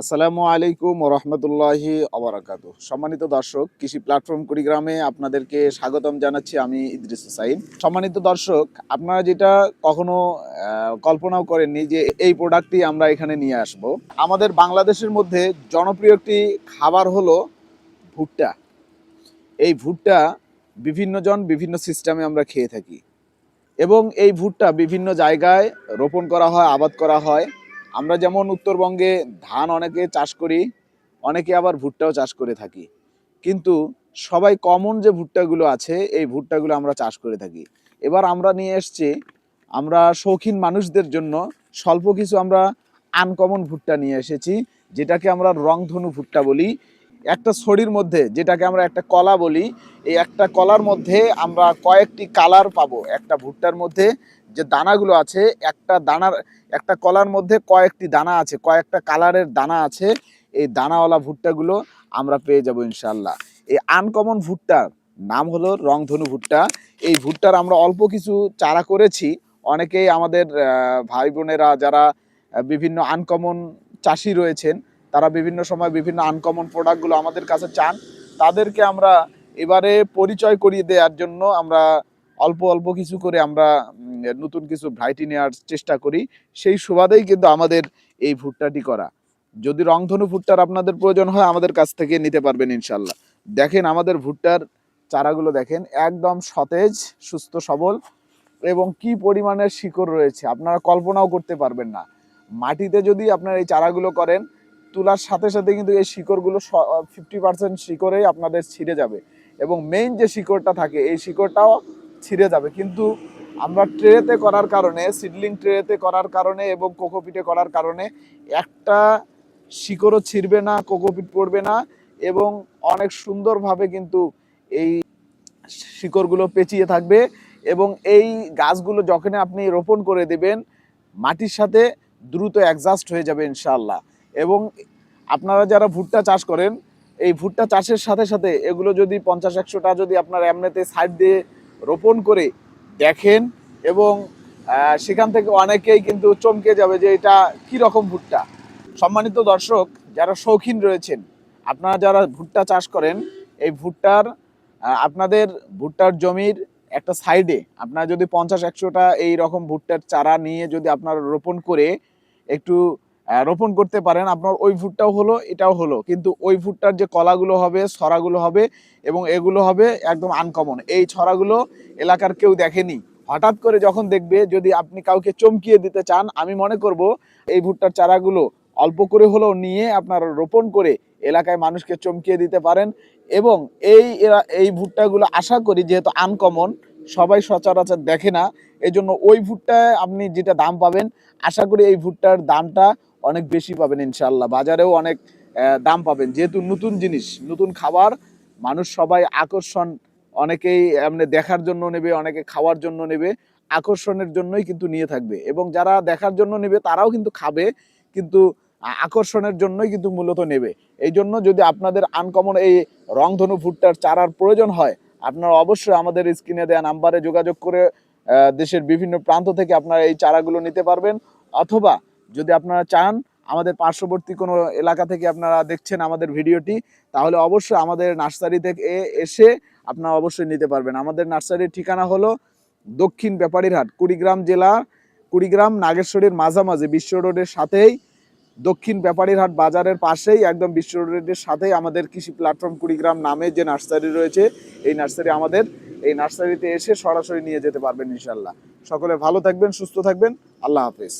আসসালামু আলাইকুম রহমতুল্লাহি অবরাকাত সম্মানিত দর্শক, কৃষি প্ল্যাটফর্ম কুড়িগ্রামে আপনাদেরকে স্বাগতম জানাচ্ছি আমি ইদ্রিস হুসাইন। সম্মানিত দর্শক, আপনারা যেটা কখনো কল্পনাও করেননি যে এই প্রোডাক্টটি আমরা এখানে নিয়ে আসব। আমাদের বাংলাদেশের মধ্যে জনপ্রিয় একটি খাবার হলো ভুট্টা। এই ভুট্টা বিভিন্ন জন বিভিন্ন সিস্টেমে আমরা খেয়ে থাকি। এবং এই ভুট্টা বিভিন্ন জায়গায় রোপণ করা হয়, আবাদ করা হয়। আমরা যেমন উত্তরবঙ্গে ধান অনেকে চাষ করি, অনেকে আবার ভুট্টাও চাষ করে থাকি। কিন্তু সবাই কমন যে ভুট্টাগুলো আছে, এই ভুট্টাগুলো আমরা চাষ করে থাকি। এবার আমরা নিয়ে এসছি, আমরা শৌখিন মানুষদের জন্য স্বল্প কিছু আমরা আনকমন ভুট্টা নিয়ে এসেছি, যেটাকে আমরা রংধনু ভুট্টা বলি। একটা ছড়ির মধ্যে, যেটাকে আমরা একটা কলা বলি, এই একটা কলার মধ্যে আমরা কয়েকটি কালার পাবো। একটা ভুট্টার মধ্যে যে দানাগুলো আছে, একটা দানার, একটা কলার মধ্যে কয়েকটি দানা আছে, কয়েকটা কালারের দানা আছে। এই দানাওয়ালা ভুট্টাগুলো আমরা পেয়ে যাব ইনশাল্লাহ এই আনকমন ভুট্টার নাম হলো রংধনু ভুট্টা। এই ভুট্টার আমরা অল্প কিছু চারা করেছি। অনেকেই আমাদের ভাই বোনেরা যারা বিভিন্ন আনকমন চাষি রয়েছেন তারা বিভিন্ন সময় বিভিন্ন আনকমন প্রোডাক্টগুলো আমাদের কাছে চান, তাদেরকে আমরা এবারে পরিচয় করিয়ে দেওয়ার জন্য আমরা অল্প অল্প কিছু করে আমরা নতুন কিছু ভ্রাইটি নেওয়ার চেষ্টা করি। সেই সুবাদেই কিন্তু আমাদের এই ভুট্টাটি করা। যদি রংধনু ভুট্টার আপনাদের প্রয়োজন হয়, আমাদের কাছ থেকে নিতে পারবেন ইনশাল্লাহ। দেখেন আমাদের ভুট্টার চারাগুলো দেখেন, একদম সতেজ, সুস্থ, সবল এবং কি পরিমাণের শিকড় রয়েছে, আপনারা কল্পনাও করতে পারবেন না। মাটিতে যদি আপনারা এই চারাগুলো করেন তোলার সাথে সাথে কিন্তু এই শিকড়গুলো ফিফটি পার্সেন্ট শিকড়েই আপনাদের ছিঁড়ে যাবে। এবং মেইন যে শিকড়টা থাকে, এই শিকড়টাও ছিঁড়ে যাবে। কিন্তু আমরা ট্রেতে করার কারণে সিডলিং ট্রেতে করার কারণে এবং কোকোপিটে করার কারণে একটা শিকড়ও ছিঁড়বে না কোকোপিট পড়বে না এবং অনেক সুন্দরভাবে কিন্তু এই শিকড়গুলো পেঁচিয়ে থাকবে এবং এই গাছগুলো যখন আপনি রোপণ করে দেবেন, মাটির সাথে দ্রুত অ্যাডজাস্ট হয়ে যাবে ইনশাল্লাহ এবং আপনারা যারা ভুট্টা চাষ করেন, এই ভুট্টা চাষের সাথে সাথে এগুলো যদি পঞ্চাশ, একশোটা যদি আপনারা এমনিতে সাইড দিয়ে রোপণ করে দেখেন এবং সেখান থেকে অনেকেই কিন্তু চমকে যাবে যে এটা কি রকম ভুট্টা। সম্মানিত দর্শক, যারা শৌখিন রয়েছেন, আপনারা যারা ভুট্টা চাষ করেন, এই ভুট্টার আপনাদের ভুট্টার জমির একটা সাইডে আপনারা যদি পঞ্চাশ, একশোটা এই রকম ভুট্টার চারা নিয়ে যদি আপনারা রোপণ করে একটু রোপণ করতে পারেন। আপনার ওই ভুট্টাও হলো, এটাও হলো। কিন্তু ওই ভুট্টার যে কলাগুলো হবে, ছড়াগুলো হবে এবং এগুলো হবে একদম আনকমন এই ছড়াগুলো এলাকার কেউ দেখেনি। হঠাৎ করে যখন দেখবে, যদি আপনি কাউকে চমকিয়ে দিতে চান, আমি মনে করব এই ভুট্টার চারাগুলো অল্প করে হলেও নিয়ে আপনারা রোপণ করে এলাকায় মানুষকে চমকিয়ে দিতে পারেন। এবং এই এই ভুট্টাগুলো আশা করি যেহেতু আনকমন সবাই সচরাচর দেখে না। এই জন্য ওই ভুট্টায় আপনি যেটা দাম পাবেন, আশা করি এই ভুট্টার দামটা অনেক বেশি পাবেন ইনশাল্লাহ বাজারেও অনেক দাম পাবেন। যেহেতু নতুন জিনিস, নতুন খাবার, মানুষ সবাই আকর্ষণ অনেকেই এমনি দেখার জন্য নেবে, অনেকে খাওয়ার জন্য নেবে, আকর্ষণের জন্যই কিন্তু নিয়ে থাকবে। এবং যারা দেখার জন্য নেবে, তারাও কিন্তু খাবে, কিন্তু আকর্ষণের জন্যই কিন্তু মূলত নেবে। এই জন্য যদি আপনাদের আনকমন এই রংধনু ভুট্টার চারার প্রয়োজন হয় আপনারা অবশ্যই আমাদের স্ক্রিনে দেওয়া নাম্বারে যোগাযোগ করে দেশের বিভিন্ন প্রান্ত থেকে আপনারা এই চারাগুলো নিতে পারবেন। অথবা যদি আপনারা চান আমাদের পার্শ্ববর্তী কোনো এলাকা থেকে আপনারা দেখছেন আমাদের ভিডিওটি, তাহলে অবশ্যই আমাদের নার্সারি থেকে এসে আপনারা অবশ্যই নিতে পারবেন। আমাদের নার্সারির ঠিকানা হলো দক্ষিণ ব্যাপারীরহাট, কুড়িগ্রাম জেলা, কুড়িগ্রাম নাগেশ্বরীর মাঝামাঝি, বিশ্ব রোডের সাথেই দক্ষিণ ব্যাপারীরহাট বাজারের পাশেই একদম বিশ্ব রোডের সাথেই আমাদের কৃষি প্ল্যাটফর্ম কুড়িগ্রাম নামে যে নার্সারি রয়েছে, এই নার্সারি আমাদের, এই নার্সারিতে এসে সরাসরি নিয়ে যেতে পারবেন ইনশাল্লাহ সকলে ভালো থাকবেন, সুস্থ থাকবেন, আল্লাহ হাফেজ।